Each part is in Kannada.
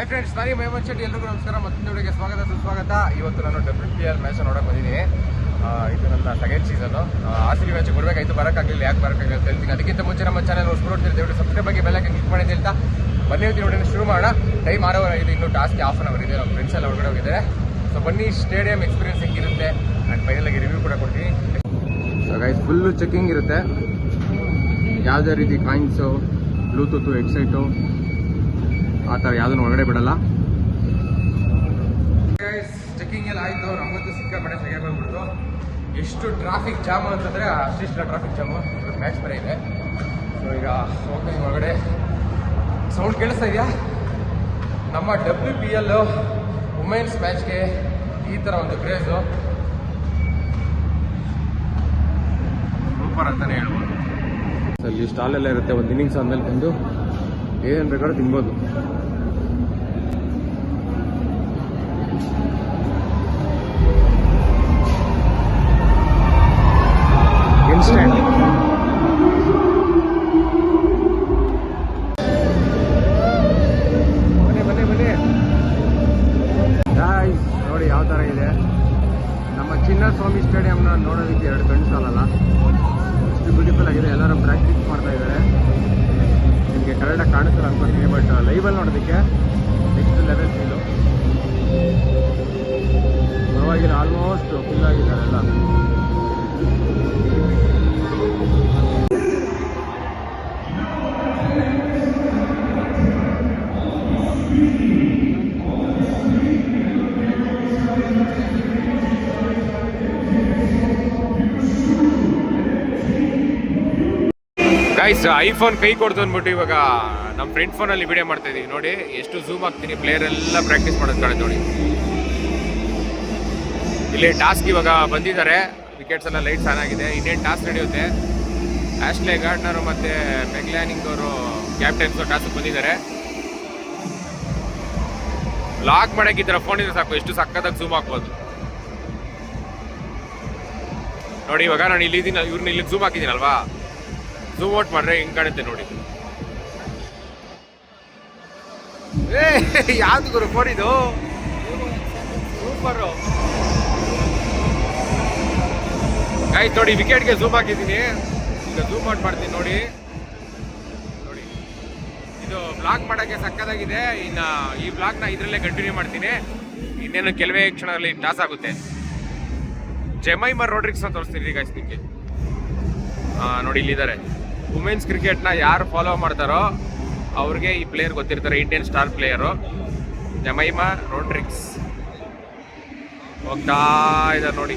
ಹಾಯ್ ಫ್ರೆಂಡ್ಸ್ ನಾನು ಮೇಮನ್ ಶೆಟ್ಟಿ, ಎಲ್ರಿಗೂ ನಮಸ್ಕಾರ. ಮತ್ತೊಂದು ಸ್ವಾಗತ, ಸುಸ್ವಾಗತ. ಇವತ್ತು ನಾನು ಡಬ್ಲ್ಯೂ ಪಿ ಎಲ್ ಮ್ಯಾಚ್ ನೋಡಕ್ಕೆ ಬಂದಿದ್ದೀನಿ. ಇದು ನನ್ನ ಸೆಕೆಂಡ್ ಸೀಸನ್ ಬಿ ಮ್ಯಾಚ್ ಕೊಡಬೇಕಾಯ್ತು, ಬರೋಕ್ಕಾಗಲಿಲ್ಲ, ಯಾಕೆ ಬರೋಕ್ಕಾಗಲಿಲ್ಲ ಅಂತ ಅದಕ್ಕಿಂತ ಮುಂಚೆ ನಮ್ಮ ಚಾನಲ್ ಹೊಸ್ಬಿಡ್ತೀರಿ ದಯವಿಟ್ಟು ಸಬ್ಸ್ಕ್ರೈಬ್ ಆಗಿ ಬೆಲ್ಲಕ್ಕೆ ಕ್ಲಿಕ್ ಮಾಡಿ ಅಂತ ಹೇಳ್ತಾ ಬನ್ನಿ ಇವತ್ತಿನ ನೋಡಿ ಶುರು ಮಾಡೋಣ. ಟೈಮ್ ಆರು ಇದು ಇನ್ನೂ ಟಾಸ್ಕ್ ಆಫ್ ಅನ್ ಅವರ್ ಇದೆ. ನಮ್ಮ ಫ್ರೆಂಡ್ಸ್ ಎಲ್ಲ ಹೊರಗಡೆ ಹೋಗಿದ್ದಾರೆ. ಸೊ ಬನ್ನಿ ಸ್ಟೇಡಿಯಂ ಎಕ್ಸ್ಪೀರಿಯನ್ಸ್ ಹೆಂಗಿರುತ್ತೆ? ಆ್ಯಂಡ್ ಫೈನಲಾಗಿ ರಿವ್ಯೂ ಕೂಡ ಕೊಡ್ತೀನಿ. ಸೊ ಗೈಸ್ ಫುಲ್ಲು ಚೆಕಿಂಗ್ ಇರುತ್ತೆ. ಯಾವುದೇ ರೀತಿ ಕಾಯಿನ್ಸು ಬ್ಲೂಟೂತು ಹೆಡ್ಸೆಟ್ಟು ಆ ಥರ ಯಾವುದನ್ನು ಒಳಗಡೆ ಬಿಡಲ್ಲ. ಚೆಕಿಂಗ್ ಎಲ್ಲ ಆಯಿತು ನಮಗಂತೂ ಸಿಕ್ಕಾಪಟ್ಟೆ ಸರಿಯಾಗಿ ಬಂದ್ಬಿಡ್ತು ಎಷ್ಟು ಟ್ರಾಫಿಕ್ ಜಾಮ್ ಅಂತಂದರೆ ಅಷ್ಟಿಷ್ಟ ಟ್ರಾಫಿಕ್ ಜಾಮು ಮ್ಯಾಚ್ ಬರ ಇದೆ. ಸೊ ಈಗ ಹೋಗ್ತೀನಿ ಒಳಗಡೆ ಸೌಂಡ್ ಕೇಳಿಸ್ತಾ ಇದೆಯಾ? ನಮ್ಮ ಡಬ್ಲ್ಯೂ ಪಿ ಎಲ್ ವುಮೆನ್ಸ್ ಮ್ಯಾಚ್ಗೆ ಈ ಥರ ಒಂದು ಕ್ರೇಜು ಸೂಪರ್ ಅಂತಲೇ ಹೇಳ್ಬೋದು. ಸೊ ಅಲ್ಲಿ ಸ್ಟಾಲೆಲ್ಲ ಇರುತ್ತೆ ಒಂದು ಇನ್ನಿಂಗ್ಸ್ ಆದಮೇಲೆ ಬಂದು ಏನು ಬೇಕಾದ್ರೂ ತಿನ್ಬೋದು. ಇನ್ಸ್ಟೆಂಟ್ ಬನ್ನಿ ಬನ್ನಿ ಬನ್ನಿ. ಗಾಯ್ಸ್ ನೋಡಿ ಯಾವ ತರ ಇದೆ. ನಮ್ಮ ಚಿನ್ನಸ್ವಾಮಿ ಸ್ಟೇಡಿಯಂನ ನೋಡೋದಕ್ಕೆ ಎರಡು ಕಣ್ಣು ಸಾಲಲ್ಲ. ಎಷ್ಟು ಬ್ಯೂಟಿಫುಲ್ ಆಗಿದೆ. ಎಲ್ಲರೂ ಪ್ರಾಕ್ಟೀಸ್ ಮಾಡ್ತಾ ಇದ್ದಾರೆ. ನಿಮಗೆ ಕರೆಕ್ಟಾಗಿ ಕಾಣಿಸ್ತಾರೆ ಅನ್ಕೊತೀನಿ ಬಟ್ ಲೈವಲ್ಲಿ ನೋಡೋದಕ್ಕೆ ನೆಕ್ಸ್ಟ್ ಲೆವೆಲ್ ಫೀಲು ಪರವಾಗಿಲ್ಲ ಆಲ್ಮೋಸ್ಟ್ ಫುಲ್ ಆಗಿದ್ದಾರೆ ಎಲ್ಲ ಐಫೋನ್ ಕೈ ಕೊಡ್ತು ಅಂದ್ಬಿಟ್ಟು ಇವಾಗ. ನಮ್ಮ ಫ್ರೆಂಡ್ ಫೋನಲ್ಲಿ ವಿಡಿಯೋ ಮಾಡ್ತಾ ಇದ್ದೀವಿ ನೋಡಿ, ಎಷ್ಟು ಝೂಮ್ ಆಗ್ತೀನಿ ಪ್ಲೇಯರ್ ಎಲ್ಲ ಪ್ರಾಕ್ಟೀಸ್ ಮಾಡೋದು ಕಾಣುತ್ತೆ ನೋಡಿ. ಇಲ್ಲಿ ಟಾಸ್ಕ್ ಇವಾಗ ಬಂದಿದ್ದಾರೆ. ವಿಕೆಟ್ಸ್ ಎಲ್ಲ ಲೈಟ್ಸ್ ಆನ್ ಆಗಿದೆ. ಇನ್ನೇನು ಟಾಸ್ಕ್ ನಡೆಯುತ್ತೆ? ಆಶ್ಲೆ ಗಾರ್ಡ್ನರು ಮತ್ತೆ ಮೆಗ್ಲ್ಯಾನಿಂಗ್ ಅವರು ಕ್ಯಾಪ್ಟನ್ಸ್ ಟಾಸ್ಕ್ ಬಂದಿದ್ದಾರೆ. ಲಾಕ್ ಥರ ಫೋನ್ ಇದ್ರೆ ಸಾಕು. ಎಷ್ಟು ಸಕ್ಕತ್ತಾಗಿ ಝೂಮ್ ಹಾಕ್ಬೋದು. ನೋಡಿ, ಇವಾಗ ನಾನು ಇಲ್ಲಿ ಇದ್ದೀನಿ ಇವ್ರನ್ನ ಇಲ್ಲಿ ಝೂಮ್ ಹಾಕಿದ್ದೀನಲ್ವಾ? ಝೂಮ್ ಔಟ್ ಮಾಡ್ರೆ ಹಿಂಗೆ ಕಾಣುತ್ತೆ ನೋಡಿ. ಏ ಯಾವ್ದು ಗುರು ಕೊಡಿದು ಸೂಪರು ಆಯ್ತು ನೋಡಿ ವಿಕೆಟ್ಗೆ ಝೂಮ್ ಹಾಕಿದ್ದೀನಿ ಈಗ ಝೂಮ್ ಔಟ್ ಮಾಡ್ತೀನಿ ನೋಡಿ. ನೋಡಿ. ಇದು ಬ್ಲಾಕ್ ಮಾಡೋಕ್ಕೆ ಸಕ್ಕತ್ತಾಗಿದೆ. ಇನ್ನು ಈ ಬ್ಲಾಗ್ನ ಇದರಲ್ಲೇ ಕಂಟಿನ್ಯೂ ಮಾಡ್ತೀನಿ. ಇನ್ನೇನು ಕೆಲವೇ ಕ್ಷಣದಲ್ಲಿ ಟಾಸ್ ಆಗುತ್ತೆ. ಜೆಮೈಮರ್ ರೋಡ್ರಿಕ್ಸ್ ಅಂತ ತೋರಿಸ್ತೀನಿ ಈಗ ನಿಮಗೆ. ನೋಡಿ ಇಲ್ಲಿದ್ದಾರೆ. ವುಮೆನ್ಸ್ ಕ್ರಿಕೆಟ್ನ ಯಾರು ಫಾಲೋ ಮಾಡ್ತಾರೋ ಅವ್ರಿಗೆ ಈ player ಗೊತ್ತಿರ್ತಾರೆ Indian star player Jemimah Rodrigues ಹೋಗ್ತಾ ಇದ್ದಾರೆ ನೋಡಿ.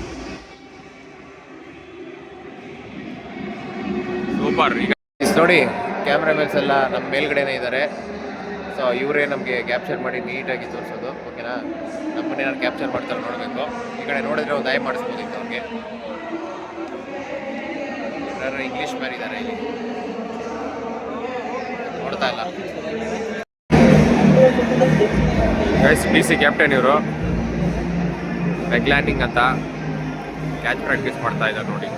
ಸೂಪರ್ ಈಗ ನೋಡಿ ಕ್ಯಾಮ್ರಾಮನ್ಸ್ ಎಲ್ಲ ನಮ್ಮ ಮೇಲ್ಗಡೆನೇ ಇದ್ದಾರೆ ಸೊ ಇವರೇ ನಮಗೆ ಕ್ಯಾಪ್ಚರ್ ಮಾಡಿ ನೀಟಾಗಿ ತೋರಿಸೋದು. ಓಕೆನಾ ನಮ್ಮ ನಾನು ಕ್ಯಾಪ್ಚರ್ ಮಾಡ್ತಾರೆ ನೋಡಬೇಕು. ಈ ಕಡೆ ನೋಡಿದ್ರೆ ಒಂದು ಆಯ್ ಮಾಡಿಸ್ಬೋದಿತ್ತು ಅವ್ರಿಗೆ. ಯಾರು ಇಂಗ್ಲೀಷ್ ಮ್ಯಾನ್ ಇದ್ದಾರೆ ಇಲ್ಲಿ. ನೋಡ್ತಾ ಇಲ್ಲ. ಗೈಸ್ ಬಿ ಸಿ ಕ್ಯಾಪ್ಟನ್ ಇವರು ಲ್ಯಾಂಡಿಂಗ್ ಅಂತ ಕ್ಯಾಚ್ ಪ್ರಾಕ್ಟೀಸ್ ಮಾಡ್ತಾ ಇದ್ದಾರೆ ನೋಡಿ.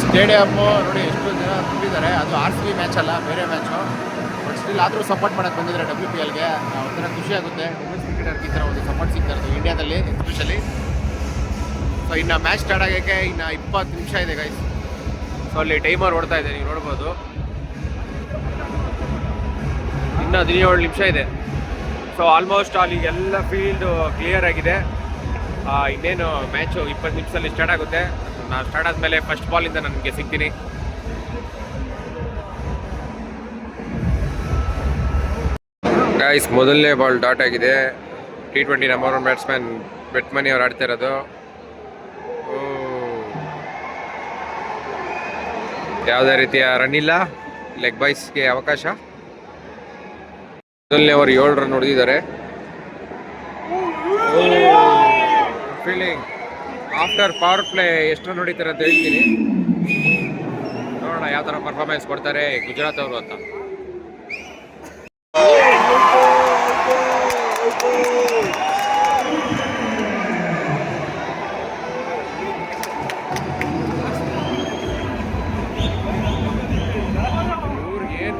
ಸ್ಟೇಡಿಯಮ್ಮು ನೋಡಿ ಎಷ್ಟು ಜನ ತುಂಬಿದ್ದಾರೆ. ಅದು ಆರ್ ಸಿ ಬಿ ಮ್ಯಾಚ್ ಅಲ್ಲ, ಬೇರೆ ಮ್ಯಾಚು ಸ್ಟಿಲ್ ಆದರೂ ಸಪೋರ್ಟ್ ಮಾಡೋಕ್ಕೆ ಬಂದಿದ್ದಾರೆ ಡಬ್ಲ್ಯೂ ಪಿ ಎಲ್ಗೆ ಒಂಥರ ಖುಷಿ ಆಗುತ್ತೆ. ವುಮೆನ್ಸ್ ಕ್ರಿಕೆಟರ್ಗೆ ಈ ಥರ ಒಂದು ಸಪೋರ್ಟ್ ಸಿಗ್ತಾ ಇರೋದು ಇಂಡಿಯಾದಲ್ಲಿ ಎಸ್ಪೆಷಲಿ ಸೊ ಇನ್ನು ಮ್ಯಾಚ್ ಸ್ಟಾರ್ಟ್ ಆಗೋಕ್ಕೆ ಇನ್ನು ಇಪ್ಪತ್ತು ನಿಮಿಷ ಇದೆ ಗೈಸ್ ಸೊ ಅಲ್ಲಿ ಟೈಮರ್ ಓಡ್ತಾ ಇದೆ, ನೀವು ನೋಡ್ಬೋದು. ಇನ್ನು ಹದಿನೇಳು ನಿಮಿಷ ಇದೆ. ಸೊ ಆಲ್ಮೋಸ್ಟ್ ಅಲ್ಲಿ ಎಲ್ಲ ಫೀಲ್ಡ್ ಕ್ಲಿಯರ್ ಆಗಿದೆ. ಇನ್ನೇನು ಮ್ಯಾಚು ಇಪ್ಪತ್ತು ನಿಮಿಷದಲ್ಲಿ ಸ್ಟಾರ್ಟ್ ಆಗುತ್ತೆ. ನಾನು ಸ್ಟಾರ್ಟ್ ಆದಮೇಲೆ ಫಸ್ಟ್ ಬಾಲಿಂದ ನನಗೆ ಸಿಗ್ತೀನಿ. ಗಾಯ್ಸ್ ಮೊದಲನೇ ಬಾಲ್ ಡಾಟ್ ಆಗಿದೆ. T twenty number one batsman Beth Mooney ಅವ್ರು ಆಡ್ತಾ ಇರೋದು. ಓ. ಯಾವುದೇ ರೀತಿಯ ರನ್ ಇಲ್ಲ. ಲೆಗ್ ಬಾಯ್ಸ್ಗೆ ಅವಕಾಶ. ಮೊದಲನೇ ಅವರು ಏಳು ರನ್ ಹೊಡೆದಿದ್ದಾರೆ. ಫೀಲಿಂಗ್ ಆಫ್ಟರ್ ಪವರ್ ಪ್ಲೇ ಎಷ್ಟು ರನ್ ಹೊಡಿತಾರೆ ಅಂತ ಹೇಳ್ತೀನಿ. ನೋಡೋಣ ಯಾವ ಥರ ಪರ್ಫಾರ್ಮೆನ್ಸ್ ಕೊಡ್ತಾರೆ ಗುಜರಾತ್ ಅವರು ಅಂತ.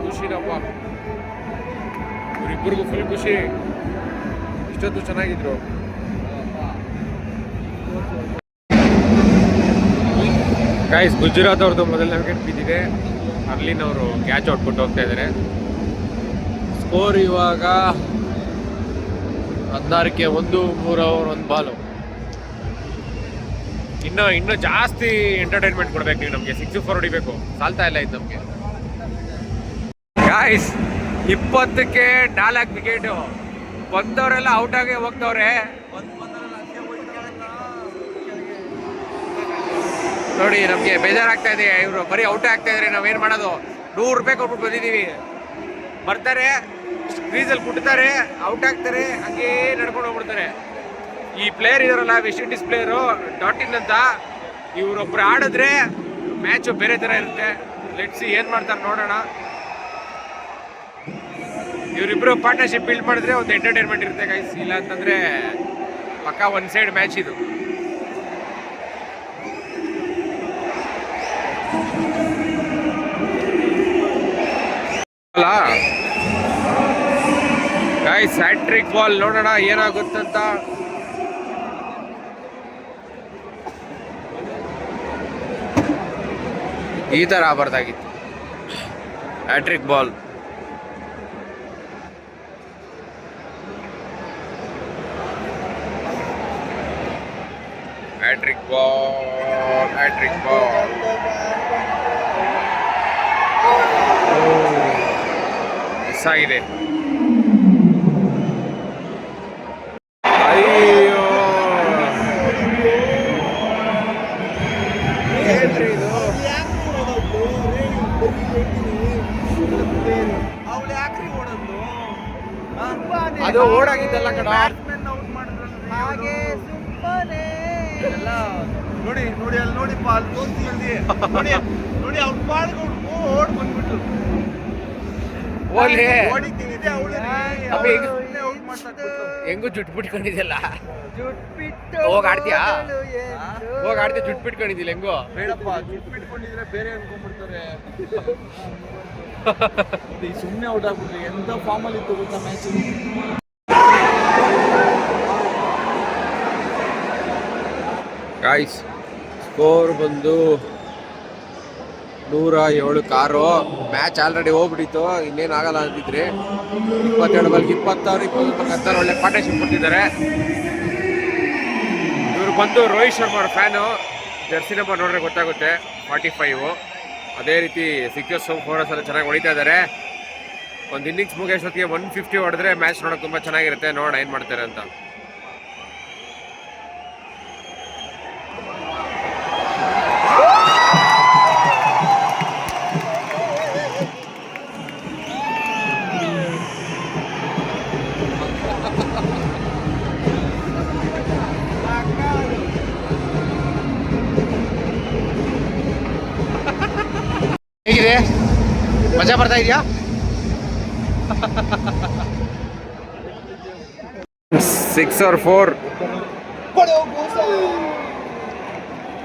ಖುಷಿನಪ್ಪ ಇವ್ರಿಬ್ಬರಿಗೂ ಫುಲ್ ಖುಷಿ. ಇಷ್ಟೊತ್ತು ಚೆನ್ನಾಗಿದ್ರು. ಗೈಸ್ ಗುಜರಾತ್ ಅವ್ರದ್ದು ಮೊದಲನೇ ವಿಕೆಟ್ ಬಿದ್ದಿದೆ. ಅರ್ಲಿನ್ ಅವರು ಕ್ಯಾಚ್ ಔಟ್ಬಿಟ್ಟು ಹೋಗ್ತಾ ಇದ್ದಾರೆ. ಸ್ಕೋರ್ ಇವಾಗ ಹದಿನಾರಕ್ಕೆ ಒಂದು, ಮೂರು ಓವರ್ ಒಂದು ಬಾಲು ಇನ್ನು ಇನ್ನು ಜಾಸ್ತಿ ಎಂಟರ್ಟೈನ್ಮೆಂಟ್ ಕೊಡ್ಬೇಕು ನೀವು ನಮಗೆ. ಸಿಕ್ಸ್ ಫೋರ್ ಹೊಡಿಬೇಕು. ಸಾಲ್ತಾ ಇಲ್ಲ ಇದು ನಮಗೆ. ಗಾಯ್ಸ್ ಇಪ್ಪತ್ತಕ್ಕೆ ನಾಲ್ಕು ವಿಕೆಟು ಬಂದವರೆಲ್ಲ ಔಟ್ ಆಗಿ ಹೋಗ್ತವ್ರೆ. ನೋಡಿ, ನಮಗೆ ಬೇಜಾರಾಗ್ತಾ ಇದೆ. ಇವರು ಬರೀ ಔಟ್ ಆಗ್ತಾ ಇದ್ರೆ ನಾವೇನು ಮಾಡೋದು? ನೂರು ರೂಪಾಯಿ ಕೊಟ್ಬಿಟ್ಟು ಬಂದಿದ್ದೀವಿ. ಬರ್ತಾರೆ. ಕ್ರೀಸಲ್ಲಿ ಕುಟ್ತಾರೆ ಔಟ್ ಆಗ್ತಾರೆ, ಹಂಗೇ ನಡ್ಕೊಂಡು ಹೋಗ್ಬಿಡ್ತಾರೆ. ಈ ಪ್ಲೇಯರ್ ಇದಾರಲ್ಲ ವೆಸ್ಟ್ ಇಂಡೀಸ್ ಪ್ಲೇಯರು ಇನ್ ಅಂತ, ಇವರೊಬ್ರು ಆಡಿದ್ರೆ ಮ್ಯಾಚು ಬೇರೆ ಥರ ಇರುತ್ತೆ. ಲೆಟ್ಸಿ ಏನು ಮಾಡ್ತಾರೆ ನೋಡೋಣ. ಇವರಿಬ್ಬರು ಪಾರ್ಟ್ನರ್ಶಿಪ್ ಬಿಲ್ಡ್ ಮಾಡಿದ್ರೆ ಒಂದು ಎಂಟರ್ಟೈನ್ಮೆಂಟ್ ಇರುತ್ತೆ ಗೈಸ್ ಇಲ್ಲ ಅಂತಂದ್ರೆ ಪಕ್ಕ ಒನ್ ಸೈಡ್ ಮ್ಯಾಚ್ ಇದು. ಅಲ್ಲ ಗೈಸ್ ಹ್ಯಾಟ್ರಿಕ್ ಬಾಲ್ ನೋಡೋಣ, ಏನಾಗುತ್ತಂತ. ಈ ತರ ಬರ್ದಾಗಿತ್ತು hat trick ball hat trick ball hat trick ball miss ಆಗಿದೆ. ಅವ್ಳು ಯಾಕ್ರಿ ಓಡೋದು? ಅದು ಓಡಾಗಿದ್ದಲ್ಲ ಕಣ. ಹಾಗೆ ಸುಮ್ಮನೆ. ಎಲ್ಲ ನೋಡಿ ನೋಡಿ ಅಲ್ಲಿ ನೋಡಿ ಪಾಲ್ ತೋರಿಸಿ ಅಲ್ಲಿ. ನೋಡಿ ನೋಡಿ ಅವ್ಳು ಪಾಳ್ಕೊಂಡು ಓಡ್ ಬಂದ್ಬಿಟ್ಟು ಓಡಿ ಹೊಡಿತಿದ್ದೆ ಅವಳು ಹೆಂಗು ಜುಟ್ ಬಿಟ್ಕೊಂಡಿದ್ಯಲ್ಲ? ಹೋಗ್ ಆಡ್ತೀಯಾ? ಹೋಗಿ ಆಡ್ತಿ ಜುಟ್ ಬಿಟ್ಕೊಂಡಿದ್ದಿಲ್ಲ ಹೆಂಗೋ? ಬೇಡಪ್ಪ ಜುಟ್ ಬಿಟ್ಕೊಂಡಿದ್ರೆ ಬೇರೆ ಅನ್ಕೊಂಡ್ಬಿಡ್ತಾರೆ. ಸುಮ್ಮನೆ ಔಟ್ ಆಗ್ಬಿಟ್ರಿ. ಎಂತ ಫಾರ್ಮಲ್ಲಿ ಇತ್ತು ಗೊತ್ತಾ ಮ್ಯಾಚ್ ಗಾಯ್ಸ್ ಸ್ಕೋರ್ ಬಂದು ನೂರ ಏಳು ಕಾರು. Match already ಹೋಗ್ಬಿಟ್ಟಿತ್ತು. ಇನ್ನೇನು ಆಗಲ್ಲ ಅಂತಿದ್ರಿ ಇಪ್ಪತ್ತೆರಡು ಬಾಲ್ಗೆ ಇಪ್ಪತ್ತಾರು ಇಪ್ಪತ್ತೊಂದು ಹತ್ತಾರು ಒಳ್ಳೆ ಪಾರ್ಟ್ನರ್ಶಿಪ್ ಕೊಟ್ಟಿದ್ದಾರೆ. ಇವರು ಬಂದು ರೋಹಿತ್ ಶರ್ಮಾ ಅವ್ರ ಫ್ಯಾನು. ಜರ್ಸಿ ನಂಬರ್ ನೋಡ್ರೆ ಗೊತ್ತಾಗುತ್ತೆ ಫಾರ್ಟಿ ಫೈವು ಅದೇ ರೀತಿ ಸಿಕ್ಸ್ ಫೋರಸ್ ಎಲ್ಲ ಚೆನ್ನಾಗಿ ಹೊಡಿತಾ ಇದ್ದಾರೆ. ಒಂದು ಇನ್ನಿಂಗ್ಸ್ ಮುಗಿಯೋಷ್ಟೊತ್ತಿಗೆ ಒನ್ ಫಿಫ್ಟಿ ಹೊಡೆದ್ರೆ ಮ್ಯಾಚ್ ನೋಡೋಕೆ ತುಂಬ ಚೆನ್ನಾಗಿರುತ್ತೆ. ನೋಡೋಣ ಏನು ಮಾಡ್ತಾರೆ ಅಂತ. ಮಜಾ ಬರ್ತಾ ಇದೆಯಾ? ಸಿಕ್ಸ್ ಆರ್ ಫೋರ್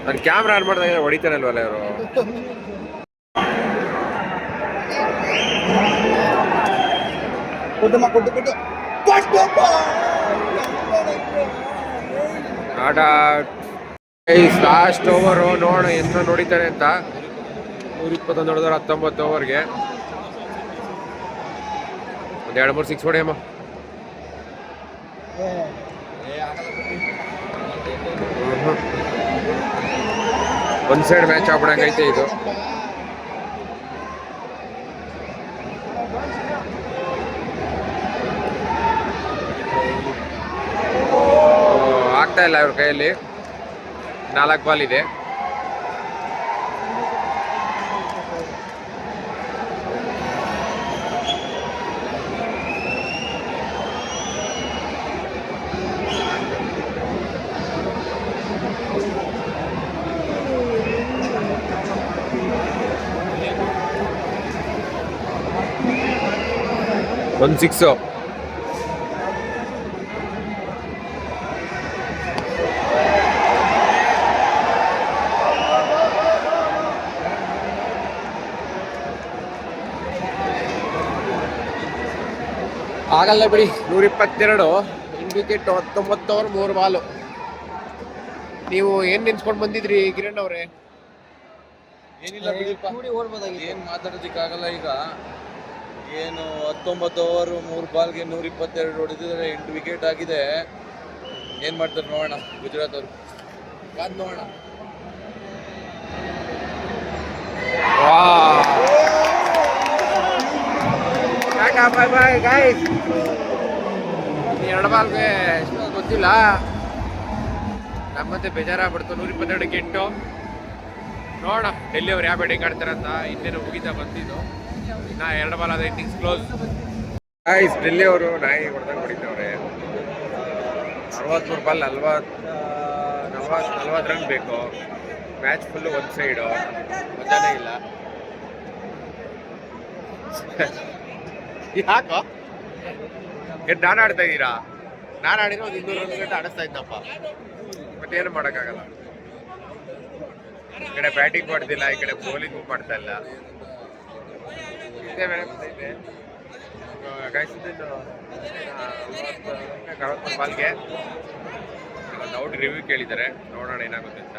ನಾನು ಕ್ಯಾಮ್ರಾ ಆನ್ ಮಾಡಿದಾಗ ಹೊಡಿತಾನಲ್ವಲ್ಲ ಇವರು? ಆಟ ಲಾಸ್ಟ್ ಓವರು ನೋಡೋಣ ಎಷ್ಟು ನೋಡಿತಾನೆ ಅಂತ. ನೂರ ಇಪ್ಪತ್ತೊಂದು ಹೊಡೆದ್ರೆ ಹತ್ತೊಂಬತ್ತು ಓವರ್ಗೆ. ಒಂದು ಎರಡು ಮೂರು ಸಿಕ್ಸ್ ಹೊಡೆಯಮ್ಮ. ಒಂದು ಸೈಡ್ ಮ್ಯಾಚ್ ಆಗ್ಬಿಡಂಗೈತೆ ಇದು. ಆಗ್ತಾ ಇಲ್ಲ ಅವ್ರ ಕೈಯಲ್ಲಿ. ನಾಲ್ಕು ಬಾಲ್ ಇದೆ. ಒಂದು ಸಿಕ್ಸು ಆಗಲ್ಲ ಬಿಡಿ ನೂರಿಪ್ಪತ್ತೆರಡು. ಇನ್ ವಿಕೆಟ್ ಹತ್ತೊಂಬತ್ತವ್ರ ಓವರ್ ಮೂರು ಬಾಲು. ನೀವು ಏನು ನೆನ್ಸ್ಕೊಂಡು ಬಂದಿದ್ರಿ ಕಿರಣ್ ಅವರೇ? ಏನಿಲ್ಲ ಬಿಡಿ ಏನ್ ಏನು ಈಗ. ಏನು ಹತ್ತೊಂಬತ್ತು ಓವರ್ ಮೂರು ಬಾಲ್ಗೆ ನೂರ ಇಪ್ಪತ್ತೆರಡು ಹೊಡೆದಿದ್ದಾರೆ ಎಂಟು ವಿಕೆಟ್ ಆಗಿದೆ. ಏನು ಮಾಡ್ತಾರೆ ನೋಡೋಣ ಗುಜರಾತ್ ಅವರು. ಕಾದ್ ನೋಡೋಣ. ಬಾಯ್ ಬಾಯ್ ಗಾಯ್ಸ್ ಎರಡು ಬಾಲ್ಗೆ ಎಷ್ಟು ಗೊತ್ತಿಲ್ಲ. ನಮ್ಮಂತೆ ಬೇಜಾರಾಗ್ಬಿಡ್ತು. ನೂರ ಇಪ್ಪತ್ತೆರಡು ಗೆಟ್ಟು ನೋಡೋಣ ಡೆಲ್ಲಿ ಅವ್ರು ಯಾವ ಬ್ಯಾಟಿಂಗ್ ಆಡ್ತಾರಂತ. ಇನ್ನೇನು ಮುಗಿತಾ ಬಂದಿದ್ದು. ನಾ ಎರಡು ಬಾಲ್ ಆದ ಇನ್ನಿಂಗ್ಸ್ ಕ್ಲೋಸ್. ಗಾಯ್ಸ್ ಡೆಲ್ಲಿ ಅವರು ನಾಯಿ ಹೊಡೆದಂಗೆ ಹೊಡಿತವ್ರೆ. ಅರವತ್ಮೂರು ಬಾಲ್ ನಲ್ವತ್ತು ನಲ್ವತ್ತು ನಲ್ವತ್ತು ರನ್ ಬೇಕು. ಮ್ಯಾಚ್ ಫುಲ್ಲು ಒಂದು ಸೈಡು ಮಜಾನೇ ಇಲ್ಲ. ಯಾಕೋ? ನಾನು ಆಡ್ತಾ ಇದ್ದೀರಾ? ನಾನು ಆಡಿದ್ರೆ ಒಂದು ಇನ್ನೂರು ರನ್ ಗಂಟೆ ಆಡಿಸ್ತಾ ಇದ್ದಪ್ಪ. ಬಟ್ ಏನು ಮಾಡೋಕ್ಕಾಗಲ್ಲ. ಈ ಕಡೆ ಬ್ಯಾಟಿಂಗ್ ಮಾಡ್ತಿಲ್ಲ ಈ ಕಡೆ ಬೌಲಿಂಗ್ ಮಾಡ್ತಾ ಇಲ್ಲ. ಇದೇ ರಿವ್ಯೂ ಕೇಳಿದ್ದಾರೆ ನೋಡೋಣ ಏನಾಗುತ್ತೆ ಅಂತ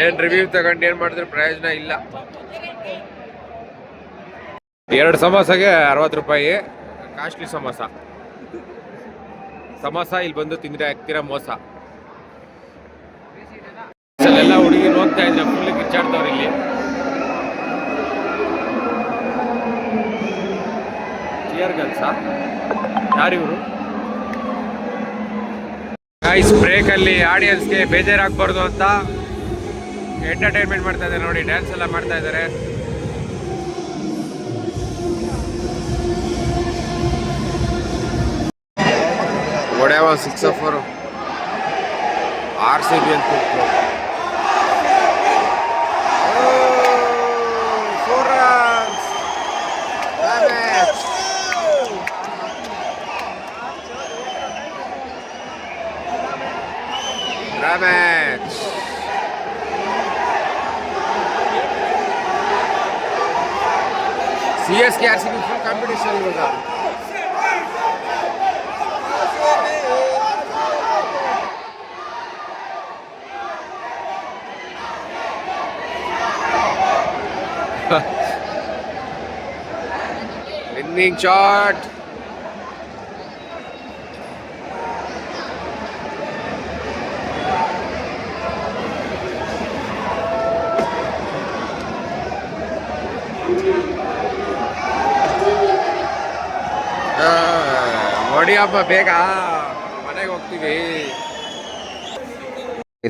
ಏನ್ ರಿವ್ಯೂ ತಗೊಂಡು ಏನ್ ಮಾಡಿದ್ರೆ ಪ್ರಯೋಜನ ಇಲ್ಲ. ಎರಡು ಸಮೋಸಗೆ ಅರವತ್ತು ರೂಪಾಯಿ, ಕಾಸ್ಟ್ಲಿ ಸಮೋಸ. ಸಮೋಸ ಇಲ್ಲಿ ಬಂದು ತಿಂದ್ರೆ ಆಗ್ತೀರಾ ಮೋಸ. ಹುಡುಗಿ ಹೋಗ್ತಾ ಇದ್ರೆ ಕಿಚ್ಚಾಡ್ತವ್ರು ಇಲ್ಲಿ ಚಿಯರ್ ಗಲ್ಸ ಯಾರಿವರು? ಗೈಸ್ ಬ್ರೇಕ್ ಅಲ್ಲಿ ಆಡಿಯನ್ಸ್ಗೆ ಬೇಜಾರಾಗಬಾರ್ದು ಅಂತ ಎಂಟರ್ಟೈನ್ಮೆಂಟ್ ಮಾಡ್ತಾ ಇದ್ದಾರೆ ನೋಡಿ ಡ್ಯಾನ್ಸ್ ಎಲ್ಲ ಮಾಡ್ತಾ ಇದ್ದಾರೆ. ಒಡೆಯವ six four R C B ಅಂತ match C S K R C B full competition ಇವಾಗ Winning shot. ಬೇಗ ಮನೆಗೆ ಹೋಗ್ತೀವಿ.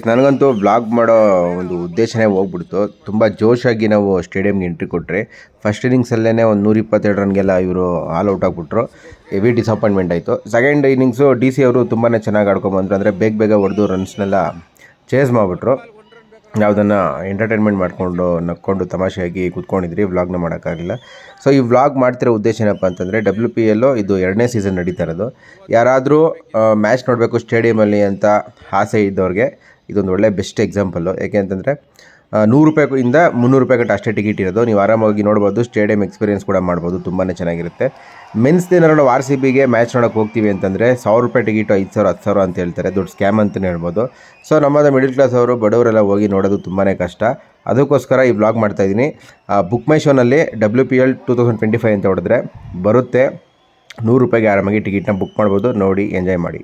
ನನಗಂತೂ ಬ್ಲಾಗ್ ಮಾಡೋ ಒಂದು ಉದ್ದೇಶನೇ ಹೋಗ್ಬಿಡ್ತು. ತುಂಬ ಜೋಶಾಗಿ ನಾವು ಸ್ಟೇಡಿಯಂಗೆ ಎಂಟ್ರಿ ಕೊಟ್ಟರೆ ಫಸ್ಟ್ ಇನ್ನಿಂಗ್ಸಲ್ಲೇ ಒಂದು ನೂರ ಇಪ್ಪತ್ತೆರಡು ರನ್ಗೆಲ್ಲ ಇವರು ಆಲ್ ಔಟ್ ಆಗಿಬಿಟ್ರು. ಹೆವಿ ಡಿಸಪಾಯಿಂಟ್ಮೆಂಟ್ ಆಯಿತು. ಸೆಕೆಂಡ್ ಇನ್ನಿಂಗ್ಸು ಡಿ ಸಿ ಅವರು ತುಂಬಾ ಚೆನ್ನಾಗಿ ಆಡ್ಕೊಂಬಂದ್ರು ಅಂದರೆ ಬೇಗ ಬೇಗ ಹೊಡೆದು ರನ್ಸ್ನೆಲ್ಲ ಚೇಸ್ ಮಾಡಿಬಿಟ್ರು. ಯಾವುದನ್ನು ಎಂಟರ್ಟೈನ್ಮೆಂಟ್ ಮಾಡಿಕೊಂಡು, ನಕ್ಕೊಂಡು, ತಮಾಷೆಯಾಗಿ ಕೂತ್ಕೊಂಡಿದ್ರಿ ವ್ಲಾಗ್ನ ಮಾಡೋಕ್ಕಾಗಲಿಲ್ಲ. ಸೊ ಈ ವ್ಲಾಗ್ ಮಾಡ್ತಿರೋ ಉದ್ದೇಶ ಏನಪ್ಪ ಅಂತಂದರೆ ಡಬ್ಲ್ಯೂ ಪಿ ಎಲ್ಲು ಇದು ಎರಡನೇ ಸೀಸನ್ ನಡೀತಾ ಇರೋದು. ಯಾರಾದರೂ ಮ್ಯಾಚ್ ನೋಡಬೇಕು ಸ್ಟೇಡಿಯಮಲ್ಲಿ ಅಂತ ಆಸೆ ಇದ್ದವ್ರಿಗೆ ಇದೊಂದು ಒಳ್ಳೆ ಬೆಸ್ಟ್ ಎಕ್ಸಾಂಪಲ್ಲು ಯಾಕೆ ಅಂತಂದರೆ ನೂರು ರೂಪಾಯಿಯಿಂದ ಮುನ್ನೂರು ರೂಪಾಯಿ ಗಂಟೆ ಅಷ್ಟೇ ಟಿಕೆಟ್ ಇರೋದು. ನೀವು ಆರಾಮಾಗಿ ನೋಡ್ಬೋದು ಸ್ಟೇಡಿಯಂ ಎಕ್ಸ್ಪೀರಿಯನ್ಸ್ ಕೂಡ ಮಾಡ್ಬೋದು ತುಂಬಾ ಚೆನ್ನಾಗಿರುತ್ತೆ. ಮೆನ್ಸ್ ಏನಾದ್ರು ನಾವು ಆರ್ ಸಿ ಬಿಗೆ ಮ್ಯಾಚ್ ನೋಡೋಕೆ ಹೋಗ್ತೀವಿ ಅಂತಂದರೆ ಸಾವಿರ ರೂಪಾಯಿ ಟಿಕೆಟು ಐದು ಸಾವಿರ, ಹತ್ತು ಸಾವಿರ ಅಂತ ಹೇಳ್ತಾರೆ. ದೊಡ್ಡ ಸ್ಕ್ಯಾಮ್ ಅಂತಲೇ ಹೇಳ್ಬೋದು. ಸೊ ನಮ್ಮದು ಮಿಡಿಲ್ ಕ್ಲಾಸ್ ಅವರು ಬಡವರೆಲ್ಲ ಹೋಗಿ ನೋಡೋದು ತುಂಬಾ ಕಷ್ಟ. ಅದಕ್ಕೋಸ್ಕರ ಈ ಬ್ಲಾಗ್ ಮಾಡ್ತಾಯಿದ್ದೀನಿ ಬುಕ್ ಮೈ ಶೋನಲ್ಲಿ W P L two thousand twenty five ಅಂತ ಹೊಡೆದ್ರೆ ಬರುತ್ತೆ. ನೂರು ರೂಪಾಯಿಗೆ ಆರಾಮಾಗಿ ಟಿಕೆಟ್ನ ಬುಕ್ ಮಾಡ್ಬೋದು. ನೋಡಿ ಎಂಜಾಯ್ ಮಾಡಿ.